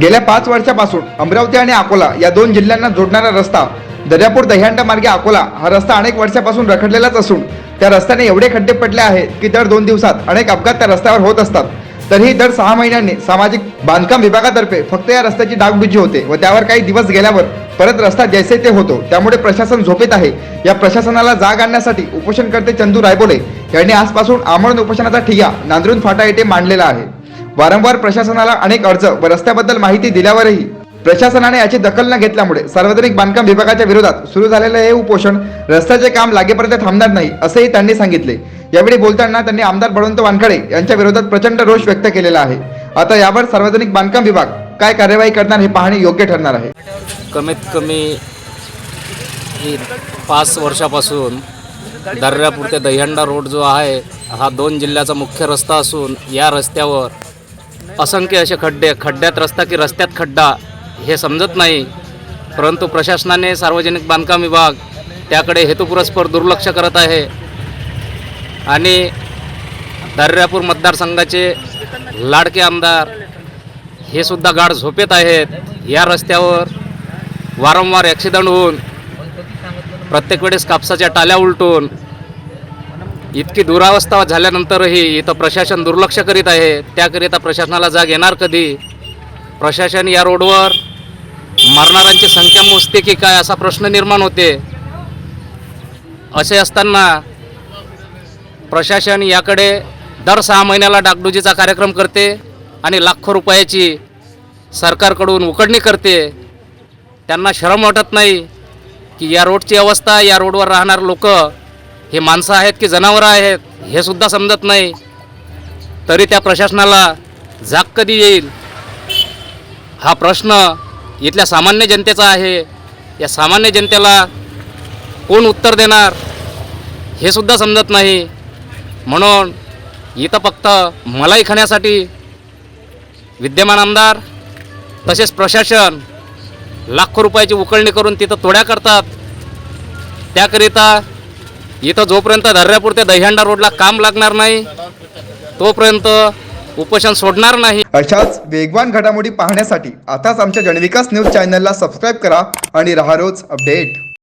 गेल्या पाच वर्षापासून अमरावती आणि अकोला या दोन जिल्ह्यांना जोडणारा रस्ता दर्यापूर दह्यांडा मार्गे अकोला हा रस्ता अनेक वर्षापासून रखडलेलाच असून त्या रस्त्याने एवढे खड्डे पडले आहेत की दर दोन दिवसात अनेक अपघात त्या रस्त्यावर होत असतात. तरीही दर सहा महिन्यांनी सामाजिक बांधकाम विभागातर्फे फक्त या रस्त्याची डागडुजी होते व त्यावर काही दिवस गेल्यावर परत रस्ता जैसे ते होतो. त्यामुळे प्रशासन झोपेत आहे. या प्रशासनाला जाग आणण्यासाठी उपोषणकर्ते चंदू रायबोले यांनी आजपासून आमरण उपोषणाचा ठिय्या नांदरून फाटा येथे मांडलेला आहे. वारंवार प्रशासनाला अनेक अर्ज व रस्त्याबद्दल माहिती दिल्यावरही प्रशासनाने याची दखल न घेतल्यामुळे सार्वजनिक बांधकाम विभागाच्या विरोधात सुरू झालेले हे उपोषण रस्त्याचे काम लागेपर्यंत थांबणार नाही असेही त्यांनी सांगितले. यावेळी बोलताना त्यांनी आमदार बळवंत वानखडे यांच्या विरोधात प्रचंड रोष व्यक्त केलेला आहे. आता यावर सार्वजनिक बांधकाम विभाग काय कार्यवाही करणार हे पाहणे योग्य ठरणार आहे. कमीत कमी पाच वर्षापासून दर्यापूर ते दहीहंडा रोड जो आहे हा दोन जिल्ह्याचा मुख्य रस्ता असून या रस्त्यावर असंख्य असे खड्डे खड्ड्यात रस्ता की रस्त्यात खड्डा हे समजत नाही. परंतु प्रशासनाने सार्वजनिक बांधकाम विभाग त्याकडे हेतुपुरस्पर दुर्लक्ष करत आहे. आणि दर्यापूर मतदारसंघाचे लाडके आमदार हे सुद्धा गाढ झोपेत आहेत. या रस्त्यावर वारंवार ॲक्सिडंट होऊन प्रत्येक वेळेस कापसाच्या टाल्या उलटून इतकी दुरावस्था झाल्यानंतरही इथं प्रशासन दुर्लक्ष करीत आहे. त्याकरिता प्रशासनाला जाग येणार कधी? प्रशासन या रोडवर मरणाऱ्यांची संख्या मोजते की काय असा प्रश्न निर्माण होते. असे असताना प्रशासन याकडे दर सहा महिन्याला डागडुजीचा कार्यक्रम करते आणि लाखो रुपयाची सरकारकडून उकडणी करते. त्यांना शरम वाटत नाही की या रोडची अवस्था या रोडवर राहणार लोक हे माणसं आहेत की जनावरं आहेत हे सुद्धा समजत नाही. तरी त्या प्रशासनाला जाग कधी येईल? हा प्रश्न इथल्या सामान्य जनतेचा आहे. या सामान्य जनतेला कोण उत्तर देणार? हे सुद्धा समजत नाही. म्हणून इथं फक्त मलाई खाण्यासाठी विद्यमान आमदार तसेच प्रशासन लाखो रुपयाची उकळणी करून तिथं तोड्या करतात. त्याकरिता इथं जोपर्यंत दर्यापूर ते दह्यांडा रोडला काम लागणार नाही तोपर्यंत उपोषण सोडणार नाही. अशाच वेगवान घडामोडी पाहण्यासाठी आताच आमच्या जनविकास न्यूज चॅनलला सबस्क्राईब करा आणि रहा रोज अपडेट.